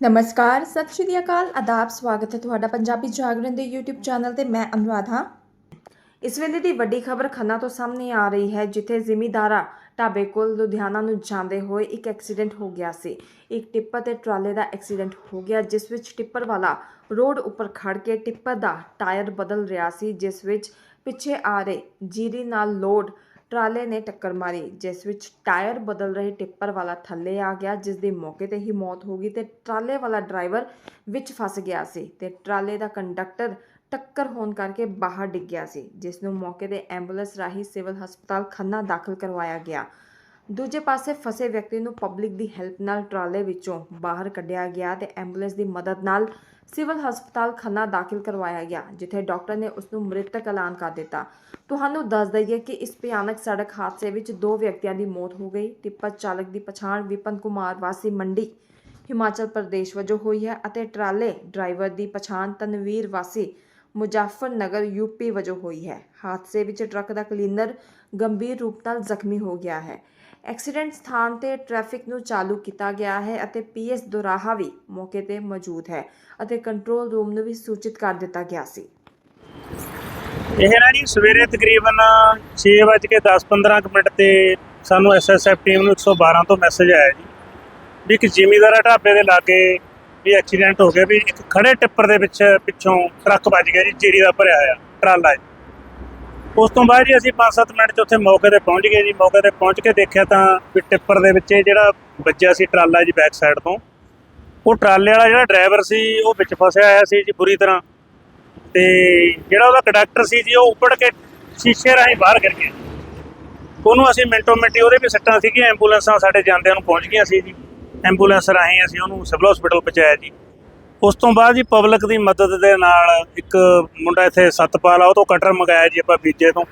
ਨਮਸਕਾਰ, ਸਤਿ ਸ਼੍ਰੀ ਅਕਾਲ, ਆਦਾਬ, ਸਵਾਗਤ ਹੈ ਤੁਹਾਡਾ ਪੰਜਾਬੀ ਜਾਗਰਣ ਦੇ YouTube ਚੈਨਲ ਤੇ ਮੈਂ ਅਨੁਰਾਧ। ਹਾਂ ਇਸ ਵੇਲੇ ਦੀ ਵੱਡੀ ਖਬਰ ਖੰਨਾ ਤੋਂ ਸਾਹਮਣੇ ਆ ਰਹੀ ਹੈ, ਜਿੱਥੇ ਜ਼ਿਮੀਦਾਰਾ ਢਾਬੇ ਕੋਲ ਲੁਧਿਆਣਾ ਨੂੰ ਜਾਂਦੇ ਹੋਏ ਇੱਕ ਐਕਸੀਡੈਂਟ ਹੋ ਗਿਆ ਸੀ। ਇੱਕ ਟਿੱਪਰ ਤੇ ਟਰਾਲੇ ਦਾ ਐਕਸੀਡੈਂਟ ਹੋ ਗਿਆ, ਜਿਸ ਵਿੱਚ ਟਿੱਪਰ ਵਾਲਾ ਰੋਡ ਉੱਪਰ ਖੜ ਕੇ ਟਿੱਪਰ ਦਾ ਟਾਇਰ ਬਦਲ ਰਿਹਾ ਸੀ, ਜਿਸ ਵਿੱਚ ਪਿੱਛੇ ਆ ਰਹੇ ਜੀਰੀ ਨਾਲ ਲੋਡ ਟਰਾਲੇ ਨੇ ਟੱਕਰ ਮਾਰੀ, ਜਿਸ ਵਿੱਚ ਟਾਇਰ ਬਦਲ ਰਹੇ ਟਿੱਪਰ ਵਾਲਾ ਥੱਲੇ ਆ ਗਿਆ ਜਿਸ ਦੀ ਮੌਕੇ ਤੇ ਹੀ ਮੌਤ ਹੋ ਗਈ ਤੇ ਟਰਾਲੇ ਵਾਲਾ ਡਰਾਈਵਰ ਵਿੱਚ ਫਸ ਗਿਆ ਸੀ ਤੇ ਟਰਾਲੇ ਦਾ ਕੰਡਕਟਰ ਟੱਕਰ ਹੋਣ ਕਰਕੇ ਬਾਹਰ ਡਿੱਗ ਗਿਆ ਸੀ, ਜਿਸ ਨੂੰ ਮੌਕੇ ਤੇ ਐਂਬੂਲੈਂਸ ਰਾਹੀਂ ਸਿਵਲ ਹਸਪਤਾਲ ਖੰਨਾ ਦਾਖਲ ਕਰਵਾਇਆ ਗਿਆ। ਦੂਜੇ ਪਾਸੇ ਫਸੇ ਵਿਅਕਤੀ ਨੂੰ ਪਬਲਿਕ ਦੀ ਹੈਲਪ ਨਾਲ ਟਰਾਲੇ ਵਿੱਚੋਂ ਬਾਹਰ ਕੱਢਿਆ ਗਿਆ ਤੇ ਐਂਬੂਲੈਂਸ ਦੀ ਮਦਦ ਨਾਲ ਸਿਵਲ ਹਸਪਤਾਲ ਖੰਨਾ ਦਾਖਲ ਕਰਵਾਇਆ ਗਿਆ, ਜਿੱਥੇ ਡਾਕਟਰ ਨੇ ਉਸ ਨੂੰ ਮ੍ਰਿਤਕ ਐਲਾਨ ਕਰ ਦਿੱਤਾ। ਤੁਹਾਨੂੰ ਦੱਸ ਦਈਏ ਕਿ ਇਸ ਭਿਆਨਕ ਸੜਕ ਹਾਦਸੇ ਵਿੱਚ ਦੋ ਵਿਅਕਤੀਆਂ ਦੀ ਮੌਤ ਹੋ ਗਈ। ਟਿੱਪਰ ਚਾਲਕ ਦੀ ਪਛਾਣ ਵਿਪਨ ਕੁਮਾਰ ਵਾਸੀ ਮੰਡੀ, ਹਿਮਾਚਲ ਪ੍ਰਦੇਸ਼ ਵਜੋਂ ਹੋਈ ਹੈ ਅਤੇ ਟਰਾਲੇ ਡਰਾਈਵਰ ਦੀ ਪਛਾਣ ਤਨਵੀਰ ਵਾਸੀ ਮੁਜ਼ਾਫਰਨਗਰ ਯੂਪੀ ਵਜੋਂ ਹੋਈ ਹੈ। ਹਾਦਸੇ ਵਿੱਚ ਟਰੱਕ ਦਾ ਕਲੀਨਰ ਗੰਭੀਰ ਰੂਪ ਨਾਲ ਜ਼ਖਮੀ ਹੋ ਗਿਆ ਹੈ। ਐਕਸੀਡੈਂਟ ਸਥਾਨ ਤੇ ਟ੍ਰੈਫਿਕ ਨੂੰ ਚਾਲੂ ਕੀਤਾ ਗਿਆ ਹੈ ਅਤੇ ਪੀਐਸ ਦੁਰਾਹਾ ਵੀ ਮੌਕੇ ਤੇ ਮੌਜੂਦ ਹੈ ਅਤੇ ਕੰਟਰੋਲ ਰੂਮ ਨੂੰ ਵੀ ਸੂਚਿਤ ਕਰ ਦਿੱਤਾ ਗਿਆ ਸੀ। ਇਹ ਨਾ ਜੀ, ਸਵੇਰੇ ਤਕਰੀਬਨ 6:10-15 ਮਿੰਟ ਤੇ ਸਾਨੂੰ ਐਸਐਸਐਫ ਟੀਮ ਨੂੰ 112 ਤੋਂ ਮੈਸੇਜ ਆਇਆ ਜੀ ਵੀ ਇੱਕ ਜ਼ਿਮੀਂਦਾਰਾ ਢਾਬੇ ਦੇ ਲਾਗੇ ਵੀ ਐਕਸੀਡੈਂਟ ਹੋ ਗਿਆ ਵੀ ਇੱਕ ਖੜੇ ਟਿੱਪਰ ਦੇ ਵਿੱਚ ਪਿੱਛੋਂ ਟਰੱਕ ਵੱਜ ਗਿਆ ਜੀ, ਜੀਰੀ ਦਾ ਭਰਿਆ ਹੋਇਆ ਟਰਾਲਾ ਜੀ ਉਸ ਤੋਂ ਬਾਅਦ ਜੀ ਅਸੀਂ 5-7 ਮਿੰਟ 'ਚ ਉੱਥੇ ਮੌਕੇ ਤੇ ਪਹੁੰਚ ਗਏ ਜੀ। ਮੌਕੇ ਤੇ ਪਹੁੰਚ ਕੇ ਦੇਖਿਆ ਤਾਂ ਵੀ ਟਿੱਪਰ ਦੇ ਵਿੱਚ ਇਹ ਜਿਹੜਾ ਵੱਜਿਆ ਸੀ ਟਰਾਲਾ ਜੀ ਬੈਕ ਸਾਈਡ ਤੋਂ, ਉਹ ਟਰਾਲੇ ਵਾਲਾ ਜਿਹੜਾ ਡਰਾਈਵਰ ਸੀ, ਉਹ ਵਿੱਚ ਫਸਿਆ ਹੋਇਆ ਸੀ ਜੀ ਬੁਰੀ ਤਰ੍ਹਾਂ। ਤੇ ਜਿਹੜਾ ਉਹਦਾ ਕੰਡਕਟਰ ਸੀ ਜੀ, ਉਹ ਉੱਪੜ ਕੇ ਸ਼ੀਸ਼ੇ ਰਾਹੀਂ ਬਾਹਰ ਗਿਰ ਗਿਆ। ਉਹਨੂੰ ਅਸੀਂ ਮਿੰਟੋ ਮਿੰਟੀ ਉਹਦੇ ਵੀ ਸੱਟਾਂ ਸੀਗੀਆਂ, ਐਂਬੂਲੈਂਸਾਂ ਸਾਡੇ ਜਾਂਦਿਆਂ ਨੂੰ ਪਹੁੰਚ ਗਈਆਂ ਸੀ ਜੀ। ਐਂਬੂਲੈਂਸ ਰਾਹੀਂ ਅਸੀਂ ਉਹਨੂੰ ਸਿਵਲ ਹਸਪੀਟਲ ਪਹੁੰਚਾਇਆ ਜੀ। ਉਸ ਤੋਂ ਬਾਅਦ ਜੀ ਪਬਲਿਕ ਦੀ ਮਦਦ ਦੇ ਨਾਲ ਇੱਕ ਮੁੰਡਾ ਇੱਥੇ ਸਤਪਾਲ ਆ, ਉਹ ਤੋਂ ਕਟਰ ਮੰਗਾਇਆ ਜੀ ਆਪਾਂ ਬੀਜੇ ਤੋਂ।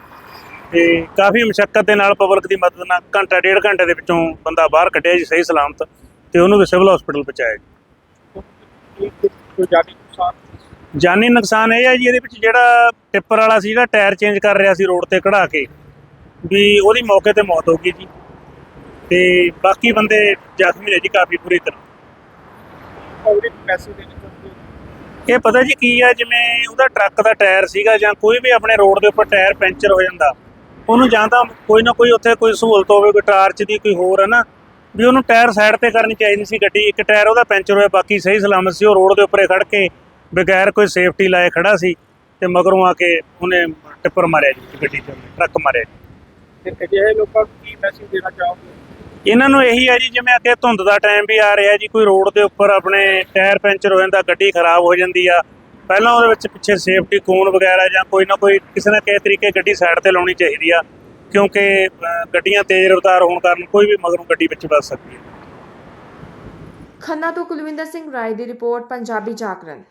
ਤੇ ਕਾਫੀ ਮੁਸ਼ਕਲ ਦੇ ਨਾਲ ਪਬਲਿਕ ਦੀ ਮਦਦ ਨਾਲ ਘੰਟਾ, ਡੇਢ ਘੰਟੇ ਦੇ ਵਿੱਚੋਂ ਬੰਦਾ ਬਾਹਰ ਕੱਢਿਆ ਜੀ ਸਹੀ ਸਲਾਮਤ ਤੇ ਉਹਨੂੰ ਵੀ ਸਿਵਲ ਹਸਪੀਟਲ ਪਹੁੰਚਾਇਆ ਜੀ। ਨੁਕਸਾਨ ਜਾਨੀ ਨੁਕਸਾਨ ਇਹ ਹੈ ਜੀ, ਇਹਦੇ ਵਿੱਚ ਜਿਹੜਾ ਟਿੱਪਰ ਵਾਲਾ ਸੀ ਜਿਹੜਾ ਟਾਇਰ ਚੇਂਜ ਕਰ ਰਿਹਾ ਸੀ ਰੋਡ ਤੇ ਕਢਾ ਕੇ, ਵੀ ਉਹਦੀ ਮੌਕੇ ਤੇ ਮੌਤ ਹੋ ਗਈ ਜੀ। ਤੇ ਬਾਕੀ ਬੰਦੇ ਜ਼ਖਮੀ ਨੇ ਜੀ ਕਾਫੀ ਬੁਰੀ ਤਰ੍ਹਾਂ। ਉਹਦੇ ਪੈਸੇ ਇਹ ਪਤਾ ਜੀ ਕੀ ਹੈ ਜਿਵੇਂ ਉਹਦਾ ਟਰੱਕ ਦਾ ਟਾਇਰ ਸੀਗਾ ਜਾਂ ਕੋਈ ਵੀ ਆਪਣੇ ਰੋਡ ਦੇ ਉੱਪਰ ਟਾਇਰ ਪੈਂਚਰ ਹੋ ਜਾਂਦਾ ਉਹਨੂੰ ਜਾਂ ਤਾਂ ਕੋਈ ਨਾ ਕੋਈ ਉੱਥੇ ਕੋਈ ਸਹੂਲਤ ਹੋਵੇ ਕੋਈ ਟਾਰਚ ਦੀ ਕੋਈ ਹੋਰ ਹੈ ਨਾ ਵੀ ਉਹਨੂੰ ਟਾਇਰ ਸਾਈਡ ਤੇ ਕਰਨੀ ਚਾਹੀਦੀ ਸੀ ਗੱਡੀ ਇੱਕ ਟਾਇਰ ਉਹਦਾ ਪੈਂਚਰ ਹੋਇਆ ਬਾਕੀ ਸਹੀ ਸਲਾਮਤ ਸੀ ਉਹ ਰੋਡ ਦੇ ਉੱਪਰੇ ਖੜ ਕੇ ਬਗੈਰ ਕੋਈ ਸੇਫਟੀ ਲਾਏ ਖੜਾ ਸੀ ਤੇ ਮਗਰੋਂ ਆ ਕੇ ਉਹਨੇ ਟਿੱਪਰ ਮਾਰਿਆ ਜੀ ਗੱਡੀ ਤੇ ਟਰੱਕ ਮਾਰਿਆ ਤੇ ਅਜਿਹੇ ਲੋਕਾਂ ਨੂੰ ਕੀ ਮੈਸੇਜ ਦੇਣਾ ਚਾਹੋਗੇ? ਇਹਨਾਂ ਨੂੰ ਇਹੀ ਹੈ ਜੀ, ਜਿਵੇਂ ਅੱਗੇ ਧੁੰਦ ਦਾ ਟਾਈਮ ਵੀ ਆ ਰਿਹਾ ਜੀ, ਕੋਈ ਰੋਡ ਦੇ ਉੱਪਰ ਆਪਣੇ ਟਾਇਰ ਪੈਂਚਰ ਹੋ ਜਾਂਦਾ, ਗੱਡੀ ਖਰਾਬ ਹੋ ਜਾਂਦੀ ਆ, ਪਹਿਲਾਂ ਉਹਦੇ ਵਿੱਚ ਪਿੱਛੇ ਸੇਫਟੀ ਕੋਨ ਵਗੈਰਾ ਜਾਂ ਕੋਈ ਨਾ ਕੋਈ ਕਿਸੇ ਨਾ ਕਿਸੇ ਤਰੀਕੇ ਗੱਡੀ ਸਾਈਡ ਤੇ ਲਾਉਣੀ ਚਾਹੀਦੀ ਆ, ਕਿਉਂਕਿ ਗੱਡੀਆਂ ਤੇਜ਼ ਰਫ਼ਤਾਰ ਹੋਣ ਕਾਰਨ ਕੋਈ ਵੀ ਮਗਰੋਂ ਗੱਡੀ ਵਿੱਚ ਵੱਜ ਸਕਦੀ ਹੈ ਖੰਨਾ ਤੋਂ ਕੁਲਵਿੰਦਰ ਸਿੰਘ ਰਾਏ ਦੀ ਰਿਪੋਰਟ, ਪੰਜਾਬੀ ਜਾਗਰਣ।